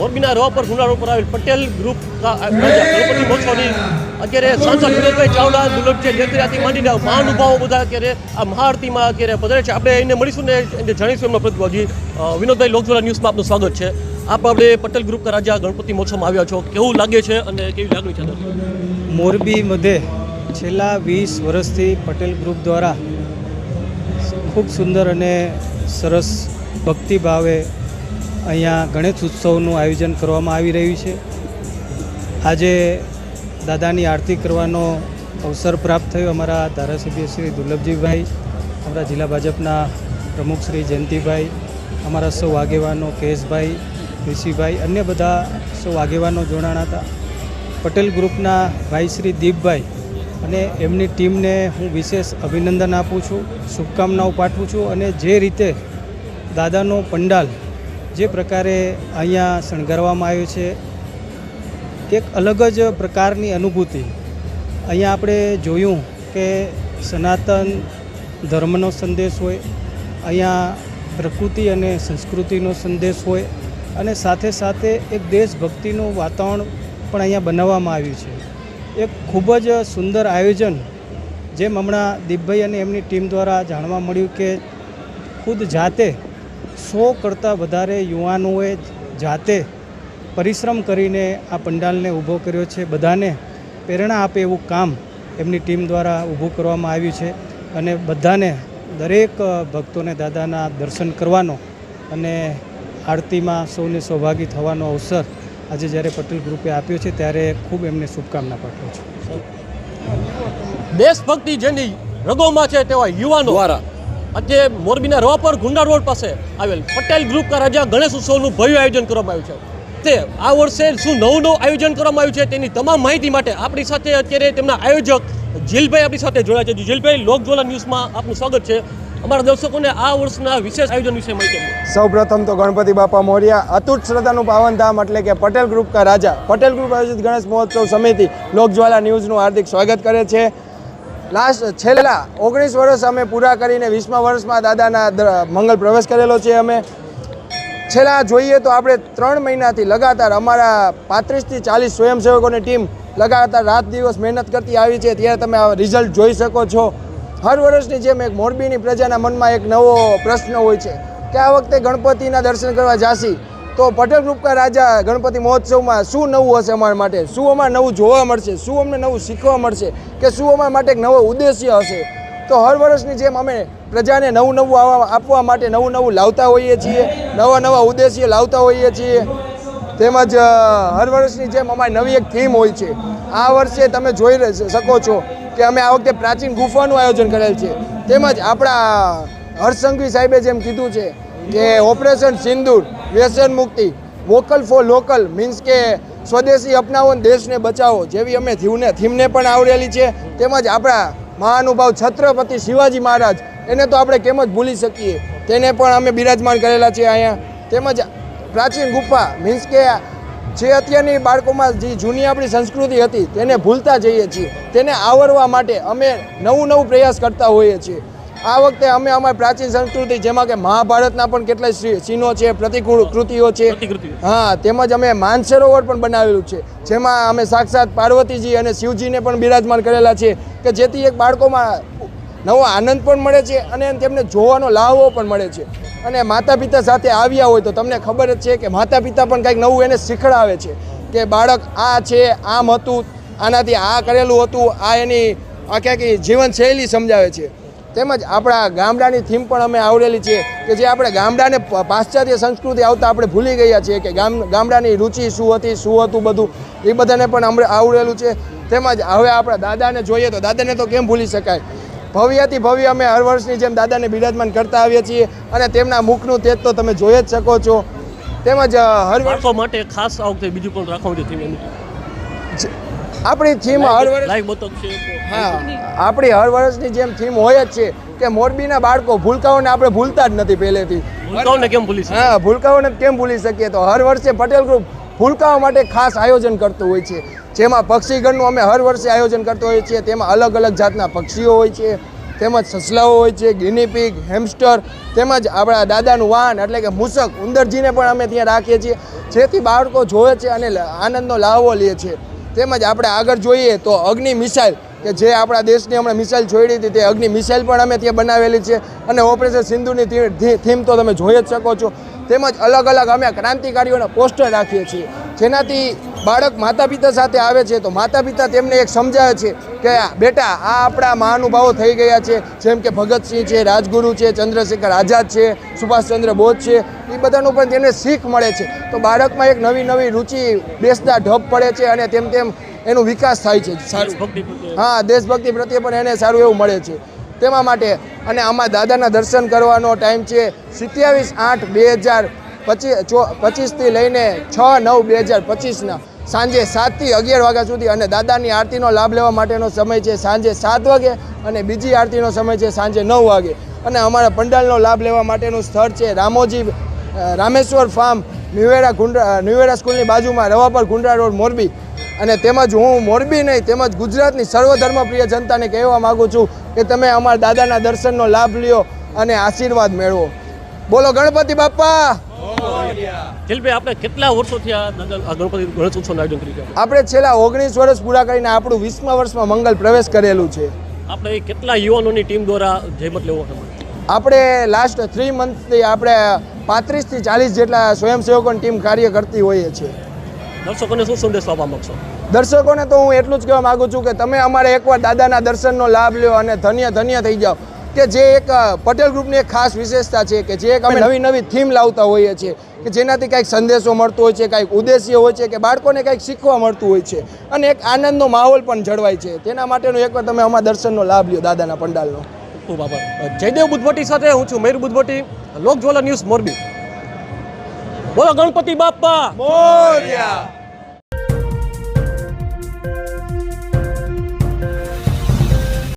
મોરબીના રવા પર ગુના રોડ પર આવેલ પટેલ ગ્રુપ ગણપતિ મહોત્સવની અત્યારે સાંસદ વિનોદભાઈ ચાવડા દુર્લભજી દેખરાથી માંડીને મહાનુભાવો બધા અત્યારે આ મહાઆરતીમાં અત્યારે પધારે છે. આપણે એને મળીશું ને એને જાણીશું એમના પ્રતિભાવજી વિનોદભાઈ લોકજોલા ન્યૂઝમાં આપનું સ્વાગત છે. આપ આપણે પટેલ ગ્રુપના રાજા ગણપતિ મહોત્સવમાં આવ્યા છો. કેવું લાગે છે અને કેવી લાગણી છે મોરબી મધ્યે છેલ્લા વીસ વર્ષથી પટેલ ગ્રુપ દ્વારા ખૂબ સુંદર અને સરસ ભક્તિભાવે અહીંયા ગણેશ ઉત્સવનું આયોજન કરવામાં આવી રહ્યું છે. આજે દાદાની આરતી કરવાનો અવસર પ્રાપ્ત થયો. અમારા ધારાસભ્ય શ્રી દુર્લભજીભાઈ, અમારા જિલ્લા ભાજપના પ્રમુખ શ્રી જયંતિભાઈ, અમારા સૌ આગેવાનો કેશભાઈ, ઋષિભાઈ, અન્ય બધા સૌ આગેવાનો જોડાણા હતા. પટેલ ગ્રુપના ભાઈ શ્રી દીપભાઈ અને એમની ટીમને હું વિશેષ અભિનંદન આપું છું, શુભકામનાઓ પાઠવું છું અને જે રીતે દાદાનો પંડાલ જે પ્રકારે અહીંયા શણગારવામાં આવ્યો છે, એક અલગ જ પ્રકારની અનુભૂતિ. અહીંયા આપણે જોયું કે સનાતન ધર્મનો સંદેશ હોય, અહીંયા પ્રકૃતિ અને સંસ્કૃતિનો સંદેશ હોય, અને સાથે સાથે એક દેશભક્તિનું વાતાવરણ પણ અહીંયા બનાવવામાં આવ્યું છે. એક ખૂબ જ સુંદર આયોજન જેમ હમણાં દીપભાઈ અને એમની ટીમ દ્વારા જાણવા મળ્યું કે ખુદ જાતે સો કરતાં વધારે યુવાનોએ જાતે પરિશ્રમ કરીને આ પંડાલને ઊભો કર્યો છે. બધાને પ્રેરણા આપે એવું કામ એમની ટીમ દ્વારા ઊભું કરવામાં આવ્યું છે અને બધાને દરેક ભક્તોને દાદાના દર્શન કરવાનો અને આરતીમાં સૌને સૌભાગી થવાનો અવસર આજે જ્યારે પટેલ ગ્રુપે આપ્યો છે ત્યારે ખૂબ એમને શુભકામના પાઠવું છું. દેશભક્તિ જેની રગોમાં છે તેવા યુવાનો દ્વારા આજે મોરબીના રોપર પર ગુંડા રોડ પાસે આવેલ પટેલ ગ્રુપના રાજા ગણેશ ઉત્સવનું ભવ્ય આયોજન કરવામાં આવ્યું છે. તે આ વર્ષે શું નવું નવું આયોજન કરવામાં આવ્યું છે તેની તમામ માહિતી માટે આપણી સાથે અત્યારે તેમના આયોજક જીલભાઈ આપણી સાથે જોડાયા છે. જીલભાઈ લોકજ્વાલા ન્યૂઝમાં આપનું સ્વાગત છે. અમારા દર્શકોને આ વર્ષના વિશેષ આયોજન વિશે માહિતી સૌ પ્રથમ તો ગણપતિ બાપા મોર્યા અતૂટ શ્રદ્ધાનું પાવનધામ એટલે કે પટેલ ગ્રુપ કા રાજા, પટેલ ગ્રુપ આયોજિત ગણેશ મહોત્સવ સમિતિ લોકજ્વાલા ન્યૂઝનું હાર્દિક સ્વાગત કરે છે. લાસ્ટ છેલ્લા ઓગણીસ વર્ષ અમે પૂરા કરીને વીસમા વર્ષમાં દાદાના મંગલ પ્રવેશ કરેલો છે અમે. છેલ્લા જોઈએ તો આપણે ત્રણ મહિનાથી લગાતાર અમારા પાંત્રીસથી ચાલીસ સ્વયંસેવકોની ટીમ લગાતાર રાત દિવસ મહેનત કરતી આવી છે. ત્યારે તમે આ રિઝલ્ટ જોઈ શકો છો. હર વર્ષની જેમ એક મોરબીની પ્રજાના મનમાં એક નવો પ્રશ્ન હોય છે કે આ વખતે ગણપતિના દર્શન કરવા જાસી તો પટેલ ગ્રુપ કા રાજા ગણપતિ મહોત્સવમાં શું નવું હશે અમારા માટે? શું અમારે નવું જોવા મળશે? શું અમને નવું શીખવા મળશે? કે શું અમારા માટે એક નવો ઉદ્દેશ્ય હશે? તો હર વર્ષની જેમ અમે પ્રજાને નવું નવું આપવા માટે નવું નવું લાવતા હોઈએ છીએ, નવા નવા ઉદ્દેશ્ય લાવતા હોઈએ છીએ. તેમજ હર વર્ષની જેમ અમારી નવી એક થીમ હોય છે. આ વર્ષે તમે જોઈ શકો છો કે અમે આ વખતે પ્રાચીન ગુફાનું આયોજન કરેલ છે. તેમજ આપણા હર્ષસંઘવી સાહેબે જેમ કીધું છે કે ઓપરેશન સિંદૂર વ્યસન મુક્તિ. વોકલ ફોર લોકલ મીન્સ કે સ્વદેશી અપનાવો દેશને બચાવો. જેવી અમે થીમને થીમને પણ આવડેલી છે. તેમજ આપણા મહાનુભાવ છત્રપતિ શિવાજી મહારાજ, એને તો આપણે કેમ જ ભૂલી શકીએ? તેને પણ અમે બિરાજમાન કરેલા છે અહીંયા. તેમજ પ્રાચીન ગુફા મીન્સ કે જે અત્યારની બાળકોમાં જે જૂની આપણી સંસ્કૃતિ હતી, તેને ભૂલતા જઈએ છીએ. તેને આવરવા માટે અમે નવું નવું પ્રયાસ કરતા હોઈએ છીએ. આ વખતે અમે અમારી પ્રાચીન સંસ્કૃતિ જેમાં કે મહાભારતના પણ કેટલાય ચિહ્નો છે પ્રતિકૃ કૃતિઓ છે. હા તેમજ અમે માનસરોવર પણ બનાવેલું છે જેમાં અમે સાક્ષાત પાર્વતીજી અને શિવજીને પણ બિરાજમાન કરેલા છે કે જેથી એક બાળકોમાં નવો આનંદ પણ મળે છે અને તેમને જોવાનો લાહવો પણ મળે છે. અને માતા પિતા સાથે આવ્યા હોય તો તમને ખબર જ છે કે માતા પિતા પણ કંઈક નવું એને શીખડાવે છે કે બાળક આ છે આમ હતું આનાથી આ કરેલું હતું આ એની આખી આખી જીવનશૈલી સમજાવે છે. તેમજ આપણા ગામડાની થીમ પણ અમે આવડેલી છે કે જે આપણે ગામડાને પાશ્ચાત્ય સંસ્કૃતિ આવતા આપણે ભૂલી ગયા છીએ કે ગામ ગામડાની રુચિ શું હતી શું હતું બધું એ બધાને પણ અમે આવડેલું છે. તેમજ હવે આપણા દાદાને જોઈએ તો દાદાને તો કેમ ભૂલી શકાય? ભવ્યથી ભવ્ય અમે હર વર્ષની જેમ દાદાને બિરાજમાન કરતા આવીએ છીએ અને તેમના મુખનું તેજ તો તમે જોઈ જ શકો છો. તેમજ હર વર્ષ માટે ખાસ આ વખતે બીજું પણ રાખવું છે. આપણી થીમ હા આપણી હર વર્ષની જેમ થીમ હોય જ છે કે મોરબીના બાળકો ભૂલકાઓને આપણે ભૂલતા જ નથી પહેલેથી. ભૂલકાઓને કેમ ભૂલી હા ભૂલકાઓને કેમ ભૂલી શકીએ? તો હર વર્ષે પટેલ ગ્રુપ ભૂલકાઓ માટે ખાસ આયોજન કરતું હોય છે. જેમાં પક્ષીગણનું અમે હર વર્ષે આયોજન કરતા હોઈએ છીએ. તેમાં અલગ અલગ જાતના પક્ષીઓ હોય છે. તેમજ સસલાઓ હોય છે ગિનીપીગ હેમસ્ટર તેમજ આપણા દાદાનું વાહન એટલે કે મૂસક ઉંદરજીને પણ અમે ત્યાં રાખીએ છીએ. જેથી બાળકો જોવે છે અને આનંદનો લાહવો લે છે. તેમજ આપણે આગળ જોઈએ તો અગ્નિ મિસાઇલ, કે જે આપણા દેશની હમણાં મિસાઇલ છોડી હતી તે અગ્નિ મિસાઇલ પણ અમે ત્યાં બનાવેલી છે. અને ઓપરેશન સિંધુની થીમ તો તમે જોઈ જ શકો છો. તેમજ અલગ અલગ અમે ક્રાંતિકારીઓના પોસ્ટર રાખીએ છીએ. જેનાથી બાળક માતા પિતા સાથે આવે છે તો માતા પિતા તેમને એક સમજાવે છે કે બેટા આ આપણા મહાનુભાવો થઈ ગયા છે. જેમ કે ભગતસિંહ છે રાજગુરુ છે ચંદ્રશેખર આઝાદ છે સુભાષચંદ્ર બોઝ છે. એ બધાનું પણ તેમને શીખ મળે છે. તો બાળકમાં એક નવી નવી રુચિ બેસતા ઢબ પડે છે અને તેમ તેમ એનો વિકાસ થાય છે. સારું. હા દેશભક્તિ પ્રત્યે પણ એને સારું એવું મળે છે. તેમાં માટે અને આમાં દાદાના દર્શન કરવાનો ટાઈમ છે સિત્યાવીસ આઠ બે હજાર પચીસ પચીસથી લઈને છ નવ બે હજાર પચીસના. સાંજે સાતથી અગિયાર વાગ્યા સુધી અને દાદાની આરતીનો લાભ લેવા માટેનો સમય છે સાંજે સાત વાગે અને બીજી આરતીનો સમય છે સાંજે નવ વાગે. અને અમારા પંડાલનો લાભ લેવા માટેનું સ્થળ છે Ramoji Rameshwar farm new era ગુંડરા new era સ્કૂલની બાજુમાં રવાપર ગુંડરા રોડ મોરબી. અને તેમજ હું મોરબી નહીં, તેમજ ગુજરાતની સર્વધર્મપ્રિય જનતાને કહેવા માગું છું કે તમે અમારા દાદાના દર્શનનો લાભ લ્યો અને આશીર્વાદ મેળવો. બોલો ગણપતિ બાપ્પા! દિલભાઈ આપણે કેટલા વર્ષોથી આ ગણપતિ ગણેશ ઉત્સવનું આયોજન કરી આપણે છેલ્લા ઓગણીસ વર્ષ પૂરા કરીને આપણું વીસમા વર્ષમાં મંગલ પ્રવેશ કરેલું છે. આપણે કેટલા યુવાનોની ટીમ દ્વારા જયમત લેવો આપણે લાસ્ટ થ્રી મંથથી આપણે પાંત્રીસથી ચાલીસ જેટલા સ્વયંસેવકોની ટીમ કાર્ય કરતી હોઈએ છીએ. દર્શકોને શું સંદેશો આપવા માગશો? દર્શકોને તો હું એટલું જ કહેવા માગું છું કે તમે અમારે એકવાર દાદાના દર્શનનો લાભ લ્યો અને ધન્ય ધન્ય થઈ જાઓ. કે જે એક પટેલ ગ્રુપની એક ખાસ વિશેષતા છે કે જે એક અમે નવી નવી થીમ લાવતા હોઈએ છીએ કે જેનાથી કાંઈક સંદેશો મળતો હોય છે કાંઈક ઉદ્દેશ્ય હોય છે કે બાળકોને કાંઈક શીખવા મળતું હોય છે અને એક આનંદનો માહોલ પણ જળવાય છે. તેના માટેનો એકવાર તમે અમારા દર્શનનો લાભ લ્યો દાદાના પંડાલનો. ખૂબ આભાર. જયદેવ બુદ્ધભટ્ટી સાથે હું છું મયુર બુદ્ધભટ્ટી. લોકજ્વાલા ન્યૂઝ મોરબી. બોલો ગણપતિ બાપ્પા. મોર્યા.